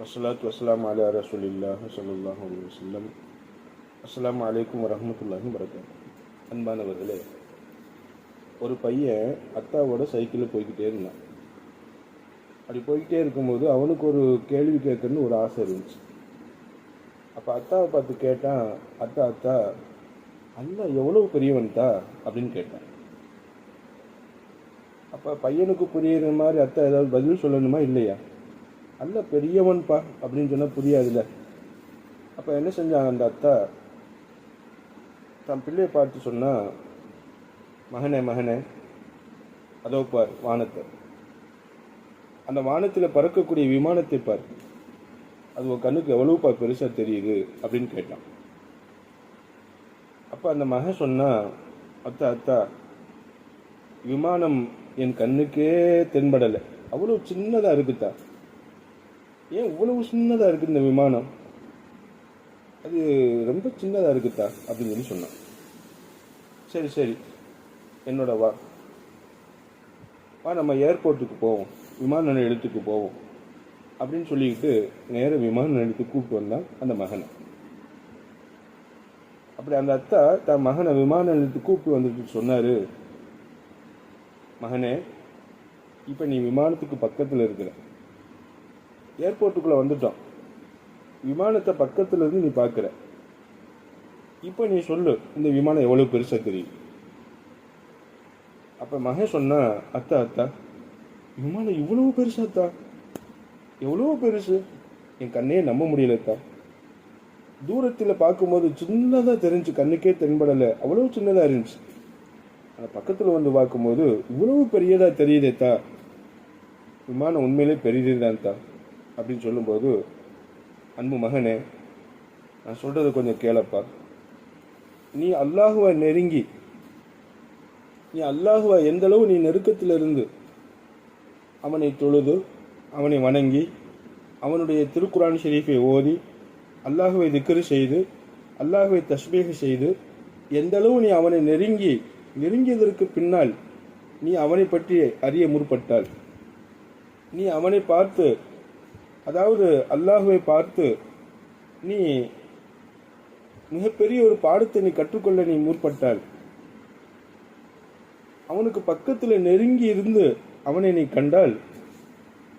வசலாத் வசலாம் அலா ரசூலில்லாஹ் ஸல்லல்லாஹு அலைஹி வஸல்லம் அஸ்ஸலாமு அலைக்கும் வரஹ்மத்துல்லாஹி வரகாத்து அன்பானவர்களே ஒரு பையன் அத்தாவோட சைக்கிளில் போய்கிட்டே இருந்தான். அப்படி போய்கிட்டே இருக்கும்போது அவனுக்கு ஒரு கேள்வி கேட்கணும்னு ஒரு ஆசை இருந்துச்சு. அப்போ அத்தாவை பார்த்து கேட்டான் அத்தா அத்தா அல்ல எவ்வளவு பெரியவன் தா அப்படின்னு கேட்டான். அப்போ பையனுக்கு புரியுற மாதிரி அத்தா ஏதாவது பதில் சொல்லணுமா இல்லையா? அல்ல பெரியவன்பா அப்படின்னு சொன்னால் புரியாதுல்ல. அப்போ என்ன செஞ்சாங்க அந்த அத்தா? தன் பிள்ளையை பார்த்து சொன்னால் மகனே மகனே அதோ பார் வானத்தை. அந்த வானத்தில் பறக்கக்கூடிய விமானத்தை பார். அது உன் கண்ணுக்கு எவ்வளவுப்பா பெருசாக தெரியுது? அப்படின்னு கேட்டான். அப்போ அந்த மகன் சொன்னால் அத்தா அத்தா விமானம் என் கண்ணுக்கே தென்படலை. அவ்வளோ சின்னதாக இருக்குதா? ஏன் இவ்வளவு சின்னதாக இருக்குது இந்த விமானம்? அது ரொம்ப சின்னதாக இருக்குதா? அப்படின்னு சொல்லி சொன்னான். சரி சரி. என்னோட வா. வா நம்ம ஏர்போர்ட்டுக்கு போவோம். விமான நிலையத்துக்கு போவோம். அப்படின்னு சொல்லிக்கிட்டு நேர விமான நிலையத்துக்கு கூப்பிட்டு வந்தான் அந்த மகனை. அப்படி அந்த அத்தா தன் மகனை விமான நிலையத்துக்கு கூப்பிட்டு வந்துட்டு சொன்னார். மகனே இப்போ நீ விமானத்துக்கு பக்கத்தில் இருக்கிற ஏர்போர்ட்டுக்குள்ளே வந்துட்டோம். விமானத்தை பக்கத்தில் இருந்து நீ பார்க்குற. இப்போ நீ சொல்லு இந்த விமானம் எவ்வளோ பெருசாக தெரியும். அப்போ மகன் சொன்ன அத்தா அத்தா விமானம் இவ்வளோ பெருசாத்தா எவ்வளோ பெருசு? என் கண்ணையே நம்ப முடியலத்தா தூரத்தில் பார்க்கும்போது சின்னதாக தெரிஞ்சு கண்ணுக்கே தென்படலை. அவ்வளோ சின்னதாக இருந்துச்சு. ஆனால் பக்கத்தில் வந்து பார்க்கும்போது இவ்வளோ பெரியதாக தெரியுதேத்தா விமானம் உண்மையிலே பெரியதுதான் தா அப்படின்னு சொல்லும்போது அன்பு மகனே நான் சொல்கிறது கொஞ்சம் கேளப்பா. நீ அல்லாஹுவை நெருங்கி நீ அல்லாஹுவை எந்த அளவு நீ நெருக்கத்தில் இருந்து அவனை தொழுது அவனை வணங்கி அவனுடைய திருக்குரான் ஷெரீஃபை ஓதி அல்லாஹுவை திக்ரு செய்து அல்லாஹுவை தஸ்பீக செய்து எந்தளவு நீ அவனை நெருங்கி நெருங்கியதற்கு பின்னால் நீ அவனை பற்றி அறிய முற்பட்டால் நீ அவனை பார்த்து அதாவது அல்லாஹுவை பார்த்து நீ மிகப்பெரிய ஒரு பாடத்தை நீ கற்றுக்கொள்ள நீ முற்பட்டால் அவனுக்கு பக்கத்தில் நெருங்கி இருந்து அவனை நீ கண்டால்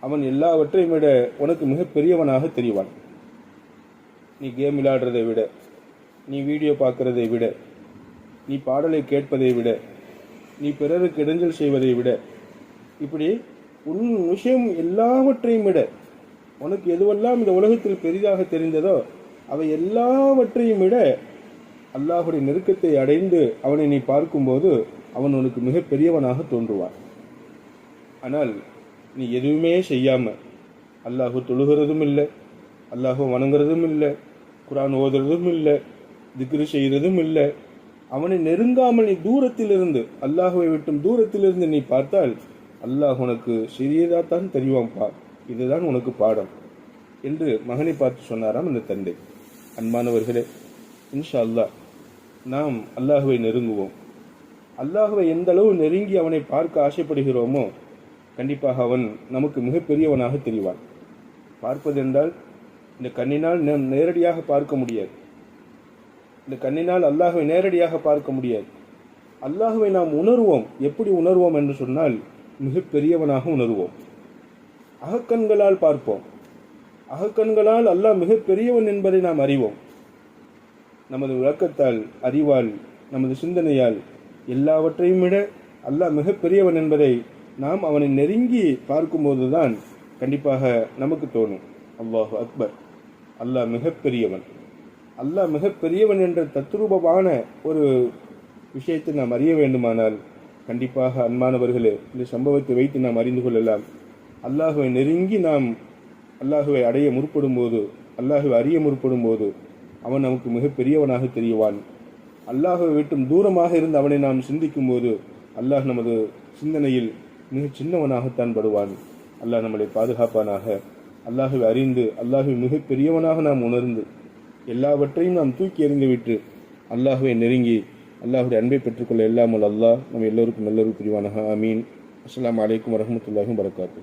அவன் எல்லாவற்றையும் விட உனக்கு மிகப்பெரியவனாக தெரிவான். நீ கேம் விளையாடுறதை விட நீ வீடியோ பார்க்குறதை விட நீ பாடலை கேட்பதை விட நீ பிறருக்கு இடைஞ்சல் செய்வதை விட இப்படி உன் விஷயம் எல்லாவற்றையும் விட உனக்கு எதுவெல்லாம் இந்த உலகத்தில் பெரிதாக தெரிந்ததோ அவை எல்லாவற்றையும் விட அல்லாஹுடைய நெருக்கத்தை அடைந்து அவனை நீ பார்க்கும்போது அவன் உனக்கு மிக பெரியவனாக தோன்றுவான். ஆனால் நீ எதுவுமே செய்யாம அல்லாஹு தொழுகிறதும் இல்லை அல்லாஹு வணங்குறதும் இல்லை குரான் ஓதுறதும் இல்லை திக்ரு செய்கிறதும் இல்லை. அவனை நெருங்காமல் நீ தூரத்திலிருந்து அல்லாஹுவை விட்டும் தூரத்திலிருந்து நீ பார்த்தால் அல்லாஹ் உனக்கு சிறியதாகத்தான் தெரிவான் பார் இதுதான் உனக்கு பாடம். என்று மகனை பார்த்து சொன்னாராம் அந்த தந்தை. அன்பானவர்களே இன்ஷா அல்லாஹ் நாம் அல்லாஹுவை நெருங்குவோம். அல்லாஹுவை எந்த அளவு நெருங்கி அவனை பார்க்க ஆசைப்படுகிறோமோ கண்டிப்பாக அவன் நமக்கு மிகப்பெரியவனாக தெரிவான். பார்ப்பதென்றால் இந்த கண்ணினால் நாம் நேரடியாக பார்க்க முடியாது. இந்த கண்ணினால் அல்லாஹுவை நேரடியாக பார்க்க முடியாது. அல்லாஹுவை நாம் உணர்வோம். எப்படி உணர்வோம் என்று சொன்னால் மிகப்பெரியவனாக உணர்வோம். அகக்கண்களால் பார்ப்போம். அகக்கண்களால் அல்லாஹ் மிகப்பெரியவன் என்பதை நாம் அறிவோம். நமது விளக்கத்தால் அறிவால் நமது சிந்தனையால் எல்லாவற்றையும் விட அல்லாஹ் மிகப்பெரியவன் என்பதை நாம் அவனை நெருங்கி பார்க்கும்போதுதான் கண்டிப்பாக நமக்கு தோணும். அல்லாஹு அக்பர். அல்லாஹ் மிகப்பெரியவன். அல்லாஹ் மிகப்பெரியவன் என்ற தத்ரூபமான ஒரு விஷயத்தை நாம் அறிய வேண்டுமானால் கண்டிப்பாக அன்பானவர்களே இந்த சம்பவத்தை வைத்து நாம் அறிந்து கொள்ளலாம். அல்லாஹுவை நெருங்கி நாம் அல்லாஹுவை அடைய முற்படும் போது அல்லாஹுவை அறிய முற்படும் போது அவன் நமக்கு மிகப்பெரியவனாக தெரியவான். அல்லாஹுவை விட்டும் தூரமாக இருந்து அவனை நாம் சிந்திக்கும் போது அல்லாஹ் நமது சிந்தனையில் மிக சின்னவனாகத்தான் படுவான். அல்லாஹ் நம்மளை பாதுகாப்பானாக. அல்லாஹுவை அறிந்து அல்லாஹுவை மிகப்பெரியவனாக நாம் உணர்ந்து எல்லாவற்றையும் நாம் தூக்கி எறிந்துவிட்டு அல்லாஹுவை நெருங்கி அல்லாஹுடைய அன்பை பெற்றுக்கொள்ள எல்லாமல் அல்லாஹ் நம்ம எல்லோருக்கும் நல்லொரு புரிவானாக. ஆமீன். அஸ்லாம் வலைக்கம் வரஹ்மத்துல்லாஹி வரகாத்து